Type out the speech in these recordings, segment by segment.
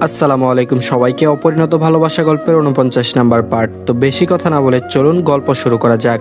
আসসালামু আলাইকুম সবাইকে। অপরিণত ভালোবাসা গল্পের উনপঞ্চাশ নাম্বার পার্ট। তো বেশি কথা না বলে চলুন গল্প শুরু করা যাক।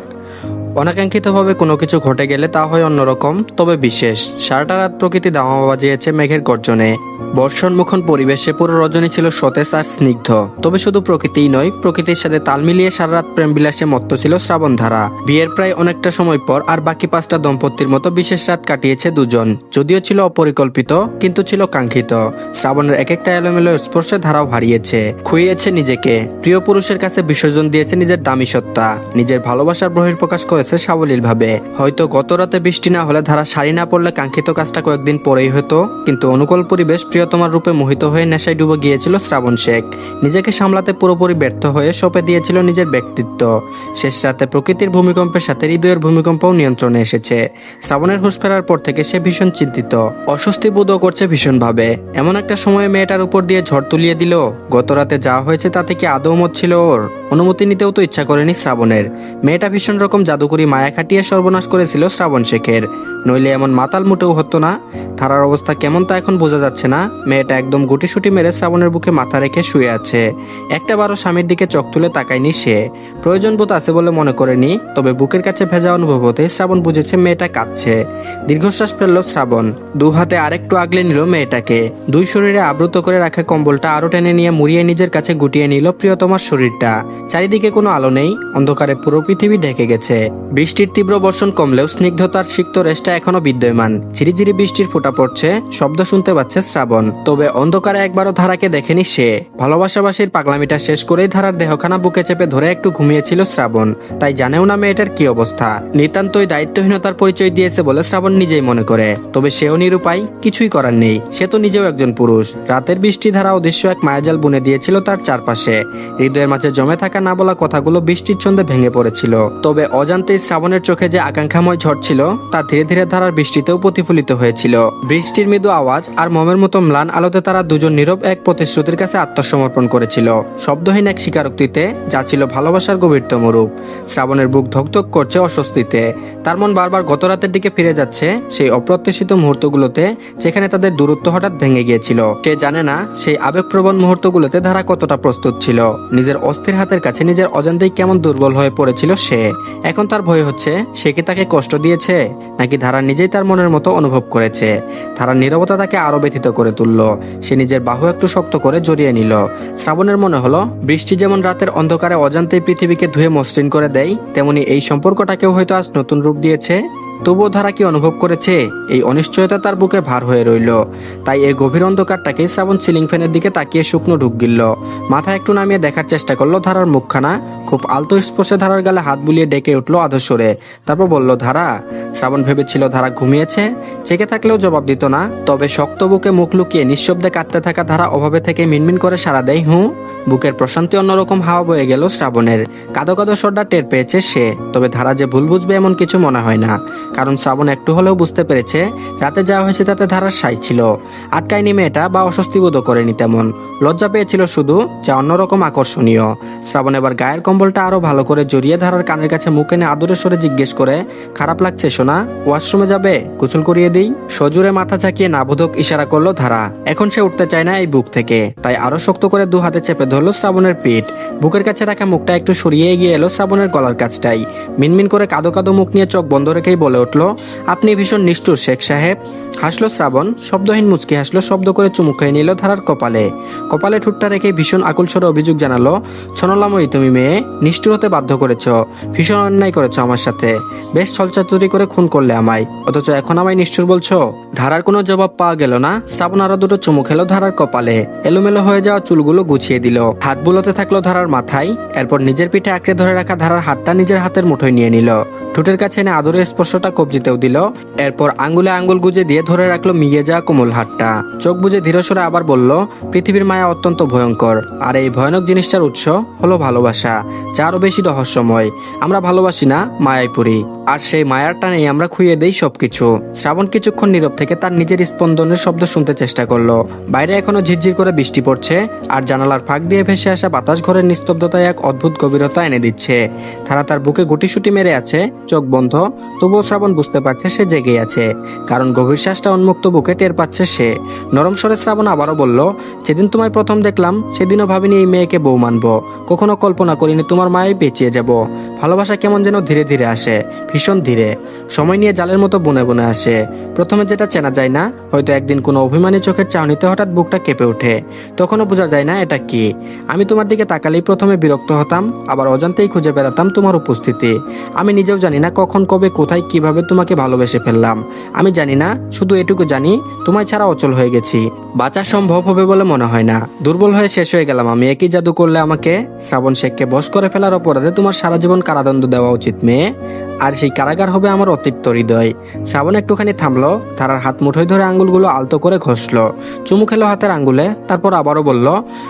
অনাকাঙ্ক্ষিতভাবে কোনো কিছু ঘটে গেলে তা হয় অন্যরকম, তবে বিশেষ। সারাটা রাত প্রকৃতি দামা বাজিয়েছে মেঘের গর্জনে। বর্ষণমুখন পরিবেশে পুরো রজনী ছিল সতেজ আর স্নিগ্ধ। তবে শুধু প্রকৃতিই নয়, প্রকৃতির সাথে তাল মিলিয়ে সারা রাত প্রেম বিলাসে মত্ত ছিল শ্রাবণধারা। বিয়ের প্রায় অনেকটা সময় পর আর বাকি পাঁচটা দম্পতির মতো বিশেষ রাত কাটিয়েছে দুজন। যদিও ছিল অপরিকল্পিত, কিন্তু ছিল কাঙ্ক্ষিত। শ্রাবণের এক একটা এলোমেলো স্পর্শে ধারাও হারিয়েছে। খুইয়েছে নিজেকে। প্রিয় পুরুষের কাছে বিসর্জন দিয়েছে নিজের দামি সত্তা। নিজের ভালোবাসার বহির প্রকাশ করেছে। সাবলীল ভাবে হয়তো গত রাতে বৃষ্টি না হলে ধারা শাড়ি না পড়লে কাঙ্ক্ষিত কাজটা কয়েকদিন পরেই হতো। কিন্তু অনুকূল পরিবেশ প্রিয়তমার রূপে মোহিত হয়ে নেশায় ডুবে গিয়েছিল শ্রাবণ শেখ। নিজেকে সামলাতে পুরোপুরি ব্যর্থ হয়ে সঁপে দিয়েছিল নিজের ব্যক্তিত্ব। শেষ রাতে প্রকৃতির ভূমিকম্পের সাথে হৃদয়ের ভূমিকম্পও নিয়ন্ত্রণে এসেছে। শ্রাবণের হুঁশ ফেরার পর থেকে সে ভীষণ চিন্তিত। অস্বস্তি বোধও করছে ভীষণভাবে। এমন একটা সময়ে মেয়েটার উপর দিয়ে ঝড় তুলিয়ে দিল। গত রাতে যা হয়েছে তাতে কি আদৌ মত ছিল ওর? অনুমতি নিতেও তো ইচ্ছা করেনি শ্রাবণের। মেয়েটা ভীষণ রকম জাদুকরি মায়া খাটিয়ে সর্বনাশ করেছিল শ্রাবণ শেখের। নইলে এমন মাতাল মুটেও হতো না। থারার অবস্থা কেমন তা এখন বোঝা যাচ্ছে না। মেয়েটা একদম গুটিসুটি মেরে শ্রাবণের বুকে মাথা রেখে শুয়ে আছে। একটা বারো স্বামীর দিকে চোখ তুলে তাকায়নি সে। প্রয়োজন বোধ আছে বলে মনে করেনি, তবে বুকের কাছে ভেজা অনুভব হতে শ্রাবণ বুঝেছে মেয়েটা কাঁদছে। দীর্ঘশ্বাস ফেলল শ্রাবণ। দু হাতে আরেকটু আগলে নিল মেয়েটাকে। দুই শরীরে আবৃত করে রাখা কম্বলটা আরও টেনে নিয়ে মুড়িয়ে নিজের কাছে গুটিয়ে নিল প্রিয়তমার শরীরটা। চারিদিকে কোনো আলো নেই, অন্ধকারে পুরো পৃথিবী ঢেকে গেছে। বৃষ্টির তীব্র বর্ষণ কমলেও স্নিগ্ধতার সিক্ত রেশটা এখনও বিদ্যমান। ঝিরিঝিরি বৃষ্টির ফোঁটা পড়ছে, শব্দ শুনতে পাচ্ছে শ্রাবণ। তবে অন্ধকারে একবারও ধারাকে দেখেনি সে। ভালোবাসাবাসীর পাগলামিটা শেষ করেই ধারার দেহখানা বুকে চেপে ধরে একটু ঘুমিয়েছিল শ্রাবণ। তাই জানেও না মেয়েটার কি অবস্থা। নিতান্তই দায়িত্বহীনতার পরিচয় দিয়েছে বলে শ্রাবণ নিজেই মনে করে। তবে সেও নিরুপায়, কিছুই করার নেই। সে তো নিজেও একজন পুরুষ। রাতের বৃষ্টি ধারা অদৃশ্য এক মায়াজাল বুনে দিয়েছিল তার চারপাশে। হৃদয়ের মাঝে জমে থাকা না বলা কথাগুলো বৃষ্টির ছন্দে ভেঙে পড়েছিল। তবে অজান্তেই শ্রাবণের চোখে যে আকাঙ্ক্ষাময় ঝড় ছিল, তা ধীরে ধীরে ধারার বৃষ্টিতেও প্রতিফলিত হয়েছিল। বৃষ্টির মৃদু আওয়াজ আর মমের মতো ম্লান আলোতে তারা দুজন নীরব এক প্রতিশ্রুতির কাছে আত্মসমর্পণ করেছিল। শব্দহীন এক স্বীকারোক্তিতে, যা ছিল ভালোবাসার গভীরতম রূপ শ্রাবণের বুক ধকধক করছে অস্বস্তিতে। তার মন বারবার গত রাতের দিকে ফিরে যাচ্ছে সেই অপ্রত্যাশিত মুহূর্তগুলোতে, যেখানে তাদের দূরত্ব হঠাৎ ভেঙে গিয়েছিল। সে জানে না, সেই আবেগপ্রবণ মুহূর্তগুলোতে ধারা কতটা প্রস্তুত ছিল। নিজের অস্থির হাতের কাছে নিজের অজান্তেই কেমন দুর্বল হয়ে পড়েছিল সে। এখন তার ভয় হচ্ছে, সে কি তাকে কষ্ট দিয়েছে, নাকি ধারা নিজেই তার মনের মতো অনুভব করেছে? ধারার নিরবতা তাকে আরও ব্যথিত করে তুলল। সে নিজের বাহু একটু শক্ত করে জড়িয়ে নিল। শ্রাবণের মনে হলো, বৃষ্টি যেমন রাতের অন্ধকারে অজান্তেই পৃথিবীকে ধুয়ে মসৃণ করে দেয়, তেমনি এই সম্পর্কটাকেও হয়তো আজ নতুন রূপ দিয়েছে। তবুও ধারা কি অনুভব করেছে? এই অনিশ্চয়তা তার বুকে ভার হয়ে রইল। তাই এই গভীর অন্ধকারটাকে শ্রাবণ সিলিং ফ্যানের দিকে তাকিয়ে শুকনো ঢুক গিলল। মাথা একটু নামিয়ে দেখার চেষ্টা করল ধারার মুখখানা। খুব আলতো স্পর্শে ধারার গালে হাত বুলিয়ে ডেকে উঠল আধস্বরে তারপর বলল, ধারা, শ্রাবণ ভেবেছিল ধারা ঘুমিয়েছে? চেকে থাকলেও জবাব দিত না। তবে শক্ত বুকে মুখ লুকিয়ে নিঃশব্দে কাঁদতে থাকা ধারা অভাবে থেকে মিনমিন করে সারা দেয়। হুঁ? বুকের প্রশান্তি অন্যরকম হাওয়া বয়ে গেল শ্রাবণের। কাদো কাদো সর্দার টের পেয়েছে সে। তবে ধারা যে ভুল বুঝবে এমন কিছু মনে হয় না। কারণ শ্রাবণ একটু হলেও বুঝতে পেরেছে, রাতে যা হয়েছে তাতে ধারার সাই ছিল। আটকায়নি মেয়েটা বা অস্বস্তি বোধও করেনি তেমন। লজ্জা পেয়েছিল শুধু, যা অন্যরকম আকর্ষণীয়। শ্রাবণ এবার গায়ের কম্বলটা আরও ভালো করে জড়িয়ে ধারার কানের কাছে মুখ এনে আদরের সরে জিজ্ঞেস করে, খারাপ লাগছে সোনা, ওয়াশরুমে যাবে? গোসল করিয়ে দিই? সজুরে মাথা চাকিয়ে নাবোধক ইশারা করল ধারা। এখন সে উঠতে চায় না এই বুক থেকে। তাই আরও শক্ত করে দু হাতে চেপে ধরলো শ্রাবণের পিঠ। বুকের কাছে রাখা মুখটা একটু সরিয়ে এগিয়ে এলো শ্রাবণের গলার কাছটাই। মিনমিন করে কাদো কাদো মুখ নিয়ে চোখ বন্ধ রেখেই বলে উঠল। আপনি ভীষণ নিষ্ঠুর, শেখ সাহেব। হাসলো শ্রাবণ। শব্দহীন মুচকি হাসলো, শব্দ করে চুমুক খেয়ে নিল ধারার কপালে। কপালে ঠুটটা রেখে ভীষণ আকুল স্বরে অভিযোগ জানালো, ছনলাময়ী তুমি মেয়ে, নিষ্ঠুর হতে বাধ্য করেছ। ভীষণ অন্যায় করেছ আমার সাথে। বেশ ছলচাতুরি করে খুন করলে আমায়। অথচ এখন আমায় নিষ্ঠুর বলছো? ধারার কোনো জবাব পাওয়া গেল না। শ্রাবণ আরও দুটো চুমুক খেলো ধারার কপালে। এলোমেলো হয়ে যাওয়া চুলগুলো গুছিয়ে দিল। হাত বুলোতে থাকল ধারার মাথায়। এরপর নিজের পিঠে আঁকড়ে ধরে রাখা ধারার হাতটা নিজের হাতের মুঠোয় নিয়ে নিল। ঠোঁটের কাছে এনে আদরের স্পর্শটা কবজিতেও দিল। এরপর আঙ্গুলে আঙ্গুল গুজে দিয়ে ধরে রাখল মিয়ে যাওয়া কোমল হাতটা চোখ বুঝে ধীরস্বরে আবার বলল, পৃথিবীর মায়া অত্যন্ত ভয়ঙ্কর। আর এই ভয়ানক জিনিসটার উৎস হলো ভালোবাসা। যা আরও বেশি রহস্যময়। আমরা ভালোবাসি না মায়ায় পড়ি আর সেই মায়ার টানেই আমরা খুইয়ে দেই সবকিছু। শ্রাবণ কিছুক্ষণ নীরব থেকে তার নিজের স্পন্দনের শব্দ শুনতে চেষ্টা করল। বাইরে এখনও ঝিরঝির করে বৃষ্টি পড়ছে, আর জানালার ফাঁক দিয়ে ভেসে আসা বাতাস ঘরের নিস্তব্ধতায় এক অদ্ভুত গভীরতা এনে দিচ্ছে। তারা তার বুকে গুটিসুটি মেরে আছে, চোখ বন্ধ, তবুও শ্রাবণ শ্রাবণ বুঝতে পারছে সে জেগে আছে। কারণ গভীর শ্বাসটা উন্মুক্ত বুকে টের পাচ্ছে সে। নরম স্বরে শ্রাবণ আবারও বলল, যেদিন তোমায় প্রথম দেখলাম, সেদিনও ভাবিনি এই মেয়েকে বউ মানব। কখনো কল্পনা করিনি তোমার মায়ে বেঁচিয়ে যাব। ভালোবাসা কেমন যেন ধীরে ধীরে আসে, ভীষণ ধীরে। সময় নিয়ে জালের মতো বনে বনে আসে। প্রথমে যেটা চেনা যায় না, হয়তো একদিন কোনো অভিমানী চোখের চাহনিতে হঠাৎ বুকটা কেঁপে ওঠে। তখনও বোঝা যায় না এটা কি। আমি তোমার দিকে তাকালেই প্রথমে বিরক্ত হতাম, আবার অজান্তেই খুঁজে বেড়াতাম তোমার উপস্থিতি। আমি নিজেও জানি না কখন, কবে, কোথায় কীভাবে তোমাকে ভালোবেসে ফেললাম? আমি জানি না, শুধু এটুকু জানি, তোমায় ছাড়া অচল হয়ে গেছি। বাঁচা সম্ভব হবে বলে মনে হয় না। দুর্বল হয়ে শেষ হয়ে গেলাম আমি। একই জাদু করলে আমাকে শ্রাবণ শেখকে বস করে ফেলার অপরাধে তোমার সারা জীবন কারাদণ্ড দেওয়া উচিত, মেয়ে। আর সেই কারাগার হবে আমার অতিরিক্ত হৃদয়। শ্রাবণ একটুখানি থামলো তারার হাত মুঠোয় ধরে আঙ্গুলগুলো আলতো করে ঘষলো। চুমু খেলো হাতের আঙ্গুলে তারপর আবারও বলল,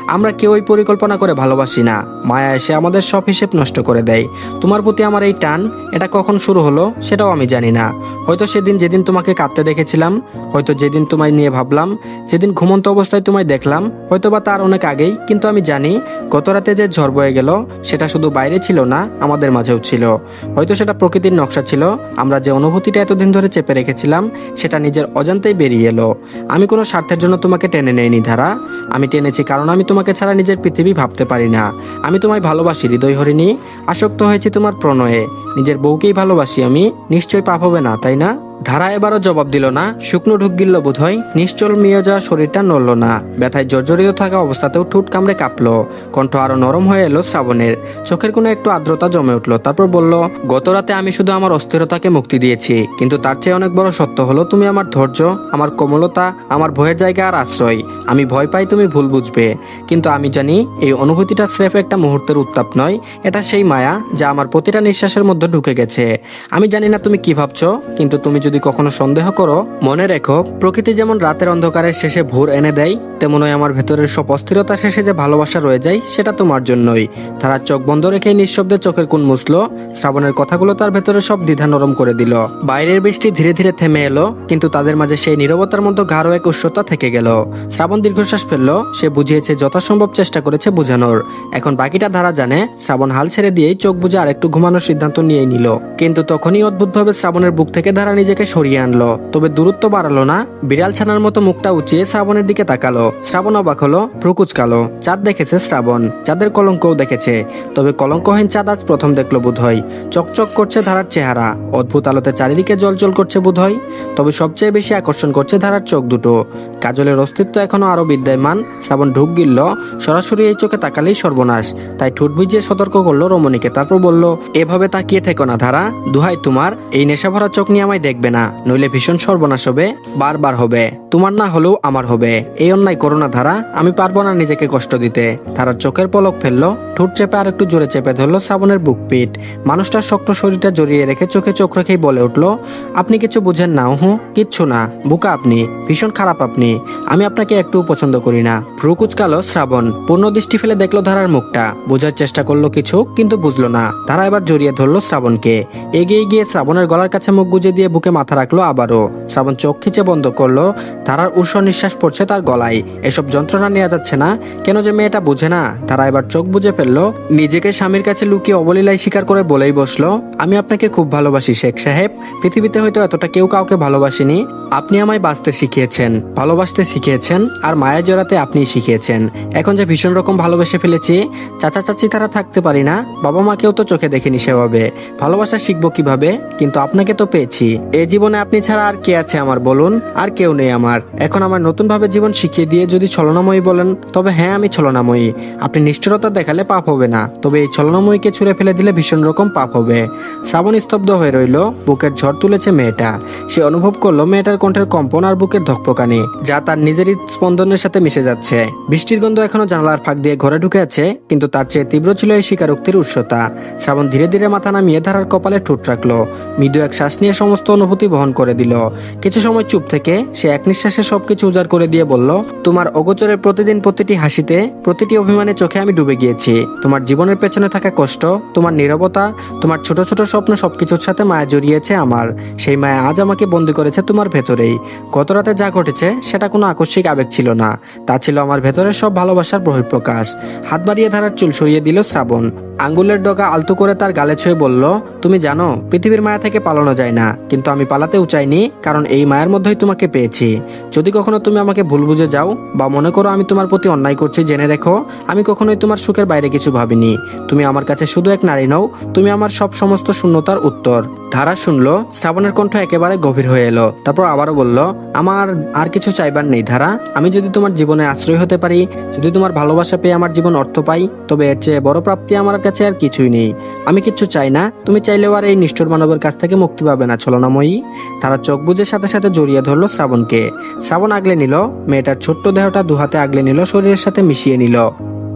আমরা কেউই পরিকল্পনা করে ভালোবাসি না। মায়া এসে আমাদের সব হিসেব নষ্ট করে দেয়। তোমার প্রতি আমার এই টান, এটা কখন শুরু হলো, সেটাও আমি জানি না। হয়তো সেদিন যেদিন তোমাকে কাঁদতে দেখেছিলাম, হয়তো যেদিন তোমায় নিয়ে ভাবলাম, যেদিন ঘুমন্ত অবস্থায় তোমায় দেখলাম হয়তো বা তার অনেক আগেই, কিন্তু আমি জানি গত রাতে যে ঝড় বয়ে গেল, সেটা শুধু বাইরে ছিল না, আমাদের মাঝেও ছিল। হয়তো সেটা প্রকৃতির নকশা ছিল, আমরা যে অনুভূতিটা এতদিন ধরে চেপে রেখেছিলাম, সেটা নিজের অজান্তেই বেরিয়ে এলো। আমি কোনো স্বার্থের জন্য তোমাকে টেনে নেইনি, ধারা। আমি টেনেছি কারণ আমি তোমাকে ছাড়া নিজের পৃথিবী ভাবতে পারি না। আমি তোমায় ভালোবাসি হৃদয় হরিণী আসক্ত হয়েছি তোমার প্রণয়ে। নিজের বউকেই ভালোবাসি আমি নিশ্চয়ই পাপ হবে না তাই না? ধারা এবারও জবাব দিল না, শুকনো ঢুক গিল্ল বোধ হয় নিশ্চল মিয়ে যাওয়া শরীরটা নড়ল না। ব্যথায় জর্জরিত থাকা অবস্থাতেও ঠোঁট কামড়ে কাঁপলো। কণ্ঠ আরও নরম হয়ে এলো শ্রাবণের। চোখের কোনো একটু আর্দ্রতা জমে উঠল, তারপর বলল গত রাতে আমি শুধু আমার অস্থিরতাকে মুক্তি দিয়েছি, কিন্তু তার চেয়ে অনেক বড় সত্য হলো তুমি আমার ধৈর্য, আমার কোমলতা, আমার ভয়ের জায়গা আর আশ্রয়। আমি ভয় পাই তুমি ভুল বুঝবে, কিন্তু আমি জানি এই অনুভূতিটা স্রেফ একটা মুহূর্তের উত্তাপ নয়, এটা সেই মায়া যা আমার প্রতিটা নিঃশ্বাসের মধ্যে ঢুকে গেছে। আমি জানি না তুমি কি ভাবছ, কিন্তু তুমি যদি কখনো সন্দেহ করো, মনে রেখো, প্রকৃতি যেমন রাতের অন্ধকারের শেষে ভোর এনে দেয়, তেমনই আমার ভেতরের সব অস্থিরতা শেষে যে ভালোবাসা রয়ে যায়, সেটা তোমার জন্যই। তারা চোখ বন্ধ রেখে নিঃশব্দে চোখের কোন মুছলো, শ্রাবণের কথাগুলো তার ভেতরে সব দ্বিধা নরম করে দিল। বাইরের বৃষ্টি ধীরে ধীরে থেমে এলো, কিন্তু তাদের মাঝে সেই নীরবতার মধ্যে গাঢ় এক উষ্ণতা থেকে গেল। শ্রাবণ দীর্ঘশ্বাস ফেলল, সে বুঝিয়েছে, যথাসম্ভব চেষ্টা করেছে বোঝানোর। এখন বাকিটা ধারা জানে, শ্রাবণ হাল ছেড়ে দিয়েই চোখ বুঝে আরেকটু ঘুমানোর সিদ্ধান্ত নিয়ে নিল। কিন্তু তখনই অদ্ভুতভাবে শ্রাবণের বুক থেকে ধারা নিজেকে সরিয়ে আনলো। তবে দূরত্ব বাড়ালো না, বিড়াল ছানার মতো মুখটা উঁচিয়ে শ্রাবণের দিকে তাকালো। শ্রাবণ অবাক হলো, প্রকুচকালো। চাঁদ দেখেছে শ্রাবণ। চাঁদের কলঙ্কও দেখেছে। তবে কলঙ্কহীন চাঁদ আজ প্রথম দেখল বোধহয়। চকচক করছে ধারার চেহারা। অদ্ভুত আলোতে চারিদিকে জলজল করছে বোধহয়। তবে সবচেয়ে বেশি আকর্ষণ করছে ধারার চোখ দুটো। কাজলের অস্তিত্ব এখনও আরও বিদ্যমান। শ্রাবণ ঢুক গিলল, সরাসরি এই চোখে তাকালেই সর্বনাশ। তাই ঠোঁট ভিজিয়ে সতর্ক করল রমণীকে। তারপর বলল, এভাবে তাকিয়ে থেকো না ধারা। দুহাই তোমার, এই নেশা ভরা চোখ নিয়ে আমায় দেখবে না, নইলে ভীষণ সর্বনাশ হবে, বারবার হবে। তোমার না হলেও আমার হবে। এই অন্যায় করোনা ধারা। আমি পারব না নিজেকে কষ্ট দিতে। ধারার চোখের পলক ফেলল। ঠোঁট চেপে আর একটু জোরে চেপে ধরলো শ্রাবণের বুক পিঠ। মানুষটার শক্ত শরীরটা জড়িয়ে রেখে চোখে চোখ রেখেই বলে উঠল, আপনি কিছু বুঝেন না হুঁ কিচ্ছু না। বুকা আপনি, ভীষণ খারাপ আপনি। আমি আপনাকে একটু পছন্দ করি না। ভ্রু কুচকালো শ্রাবণ। পূর্ণ দৃষ্টি ফেলে দেখল ধারার মুখটা। বোঝার চেষ্টা করল কিছু, কিন্তু বুঝলো না। তারা এবার জড়িয়ে ধরলো শ্রাবণকে। এগিয়ে গিয়ে শ্রাবণের গলার কাছে মুখ গুজে দিয়ে বুকে মাথা রাখল আবারও। শ্রাবণ চোখ খিচে বন্ধ করল। ধারার উৎস নিঃশ্বাস পড়ছে তার গলায়। এসব যন্ত্রণা নেওয়া যাচ্ছে না। কেন যে মেয়েটা বুঝে না? তারা এবার চোখ বুঝে ফেলল। নিজেকে স্বামীর কাছে লুকিয়ে অবলীলায় স্বীকার করে বলেই বসল, আমি আপনাকে খুব ভালোবাসি, শেখ সাহেব। পৃথিবীতে হয়তো এতটা কেউ কাউকে ভালোবাসেনি। আপনি আমায় বাঁচতে শিখিয়েছেন, ভালোবাসতে শিখিয়েছেন, আর মায়া জড়াতে আপনিই শিখিয়েছেন। এখন যে ভীষণ রকম ভালোবেসে ফেলেছি চাচা চাচি তারা থাকতে পারি না। বাবা মাকেও তো চোখে দেখেনি সেভাবে। ভালোবাসা শিখব কীভাবে? কিন্তু আপনাকে তো পেয়েছি। এ জীবনে আপনি ছাড়া আর কে আছে আমার, বলুন? আর কেউ নেই আমার। এখন আমার নতুন ভাবে জীবন শিখিয়ে দিয়ে যদি ছলনাময়ী বলেন, তবে হ্যাঁ আমি ছলনাময়ী। আপনি নিষ্ঠুরতা দেখালে পাপ হবে না। তবে এই ছলনাময়ীকে ছুঁড়ে ফেলে দিলে ভীষণ রকম পাপ হবে। শ্রাবণ স্তব্ধ হয়ে রইল, বুকের ঝড় তুলেছে মেয়েটা। সে অনুভব করল মেয়েটার কণ্ঠের কম্পন আর বুকের ধকপকানি, যা তার নিজেরই স্পন্দনের সাথে মিশে যাচ্ছে। বৃষ্টির গন্ধ এখনও জানালার ফাঁক দিয়ে ঘরে ঢুকে আছে, কিন্তু তার চেয়ে তীব্র ছিল এই স্বীকারোক্তির উৎসতা। শ্রাবণ ধীরে ধীরে মাথা নামিয়ে ধারার কপালে ঠোঁট রাখল। মৃদু এক শ্বাস নিয়ে সমস্ত অনুভূতি বহন করে দিল। কিছু সময় চুপ থেকে সে এক নিঃশ্বাসে সবকিছু উজাড় করে দিয়ে বলল, তোমার অগোচরের প্রতিদিন প্রতিটি হাসিতে, প্রতিটি অভিমানে চোখে আমি ডুবে গিয়েছি। তোমার জীবনের পেছনে থাকা কষ্ট, তোমার নিরবতা, তোমার ছোট ছোট স্বপ্ন সব কিছুর সাথে মায়া জড়িয়েছে আমার। সেই মায়া আজ আমাকে বন্দী করেছে তোমার ভেতরেই। গত রাতে যা ঘটেছে, সেটা কোনো আকস্মিক আবেগ ছিল না। তা ছিল আমার ভেতরের সব ভালোবাসার বহিঃপ্রকাশ। হাত বাড়িয়ে ধারার চুল সরিয়ে দিল শ্রাবণ। আঙ্গুলের ডগা আলতো করে তার গালে ছুঁয়ে বলল, তুমি জানো, পৃথিবীর মায়া থেকে পালানো যায় না, কিন্তু আমি পালাতেও চাইনি, কারণ এই মায়ের মধ্যেই তোমাকে পেয়েছি। যদি কখনো তুমি আমাকে ভুল বুঝে যাও, বা মনে করো আমি তোমার প্রতি অন্যায় করছি, জেনে রেখো, আমি কখনোই তোমার সুখের বাইরে কিছু ভাবিনি। তুমি আমার কাছে শুধু এক নারী নও, তুমি আমার সব সমস্ত শূন্যতার উত্তর। ধারা শুনলো, শ্রাবণের কণ্ঠ একেবারে গভীর হয়ে এলো। তারপর আবারও বলল, আমার আর কিছু চাইবার নেই ধারা। আমি যদি তোমার জীবনে আশ্রয় হতে পারি, যদি তোমার ভালোবাসা পেয়ে আমার জীবন অর্থ পাই, তবে এর চেয়ে বড় প্রাপ্তি আমার কাছে আর কিছুই নেই। আমি কিচ্ছু চাই না। তুমি চাইলেও আর এই নিষ্ঠুর মানবের কাছ থেকে মুক্তি পাবে না, ছলনাময়ী। তারা চোখ বুঝে সাথে সাথে জড়িয়ে ধরলো শ্রাবণকে। শ্রাবণ আগলে নিল, মেয়েটার ছোট্ট দেহটা দুহাতে আগলে নিল, শরীরের সাথে মিশিয়ে নিল।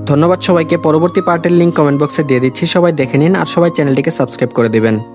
ধন্যবাদ সবাইকে, পরবর্তী পার্টের লিঙ্ক কমেন্ট বক্সে দিয়ে দিচ্ছি, সবাই দেখে নিন আর সবাই চ্যানেলটিকে সাবস্ক্রাইব করে দিবেন।